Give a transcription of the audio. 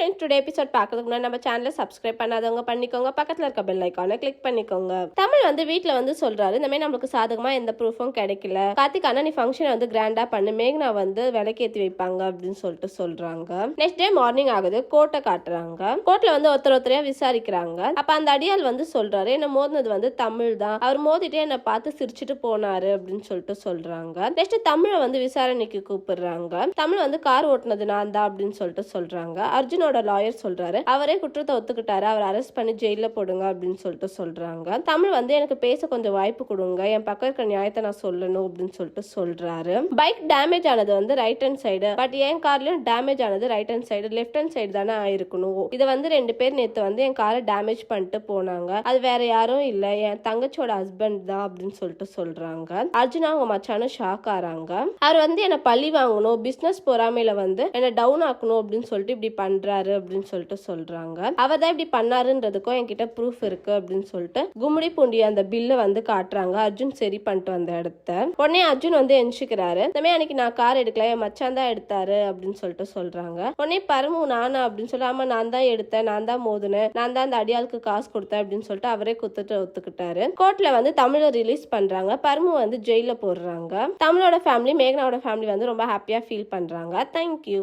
Friends today episode பார்க்கறதுக்கு முன்னாடி நம்ம சேனலை சப்ஸ்கிரைப் பண்ணாதவங்க பண்ணிக்கோங்க. பக்கத்தில் இருக்க பெல் ஐக்கானை கிளிக் பண்ணிக்கோங்க. தமிழ் வந்து வீட்டில் வந்து சொல்றாரு இந்த மாதிரி நம்மளுக்கு சாதகமாக எந்த ப்ரூஃபும் கிடைக்கல. கார்த்திக் அண்ணா நீ ஃபங்க்ஷனை வந்து கிராண்டாக பண்ணு மேக்னா வந்து விலைக்கேற்றி வைப்பாங்க அப்படின்னு சொல்லிட்டு சொல்றாங்க. நெக்ஸ்ட் டே மார்னிங் ஆகுது கோட்டை காட்டுறாங்க. கோர்ட்ல வந்து ஒருத்தர் ஒருத்தரையா விசாரிக்கிறாங்க. அப்ப அந்த அடியால் வந்து சொல்றாரு என்ன மோதினது வந்து தமிழ் தான். அவர் மோதிட்டே என்னை பார்த்து சிரிச்சுட்டு போனாரு அப்படின்னு சொல்லிட்டு சொல்றாங்க. நெக்ஸ்ட் தமிழை வந்து விசாரணைக்கு கூப்பிடுறாங்க. தமிழ் வந்து கார் ஓட்டுனது நான் தான் அப்படின்னு சொல்லிட்டு சொல்றாங்க. அர்ஜுனோட லாயர் சொல்றாரு. அவரே குற்றத்தை ஒத்துக்கிட்டாரு. அவர் அரெஸ்ட் பண்ணி ஜெயில போடுங்க அப்படின்னு சொல்லிட்டு சொல்றாங்க. தமிழ் வந்து எனக்கு பேச கொஞ்சம் வாய்ப்பு கொடுங்க. என் பக்கம் இருக்க நியாயத்தை நான் சொல்லணும் அப்படின்னு சொல்லிட்டு சொல்றாரு. பைக் டேமேஜ் ஆனது வந்து ரைட் ஹேண்ட் சைடு பட் என் கார்லயும் டேமேஜ் ஆனது right hand side left hand side தானே ஆயிருக்கணும். இதை வந்து ரெண்டு பேர் நேத்து வந்து என் காரை டேமேஜ் பண்ணிட்டு போனாங்க. அது வேற யாரும் இல்ல. என் தங்கச்சியோட ஹஸ்பண்ட் தான் அப்படின்னு சொல்லிட்டு சொல்றாங்க. அர்ஜுனா அவங்க மச்சானும் ஷாக் ஆறாங்க. அவர் வந்து என்ன பழி வாங்கணும். பிசினஸ் பொறாமையில வந்து என்ன டவுன் ஆக்கணும் அப்படின்னு சொல்லிட்டு இப்படி பண்றாரு. அப்படின்னு சொல்லிட்டு சொல்றாங்க. அவர் தான் இப்படி பண்ணாருன்றதுக்கும் என்கிட்ட ப்ரூஃப் இருக்கு அப்படின்னு சொல்லிட்டு கும்மிடி பூண்டி அந்த பில்லை வந்து காட்டுறாங்க. அர்ஜுன் சரி பண்ணிட்டு வந்த இடத்த. உடனே அர்ஜுன் வந்து எஞ்சிக்கிறாரு இந்த அன்னைக்கு நான் கார் எடுக்கல என் மச்சான் தான் எடுத்தாரு அப்படின்னு சொல்லிட்டு சொல்றாங்க. உடனே பரமு நானா அப்படின்னு சொல்லி ஆமா நான் தான் எடுத்தேன் நான் தான் மோதுனேன் நான் தான் அந்த அடியாளுக்கு காசு கொடுத்தேன் அப்படின்னு சொல்லிட்டு அவரே குத்துட்டு ஒத்துக்கிட்டாரு. கோர்ட்ல வந்து தமிழை ரிலீஸ் பண்றாங்க. பரமு வந்து ஜெயில போடுறாங்க. தமிழோட ஃபேமிலி மேகனாவோட ஃபேமிலி வந்து ரொம்ப ஹாப்பியா ஃபீல் பண்றாங்க. தேங்க்யூ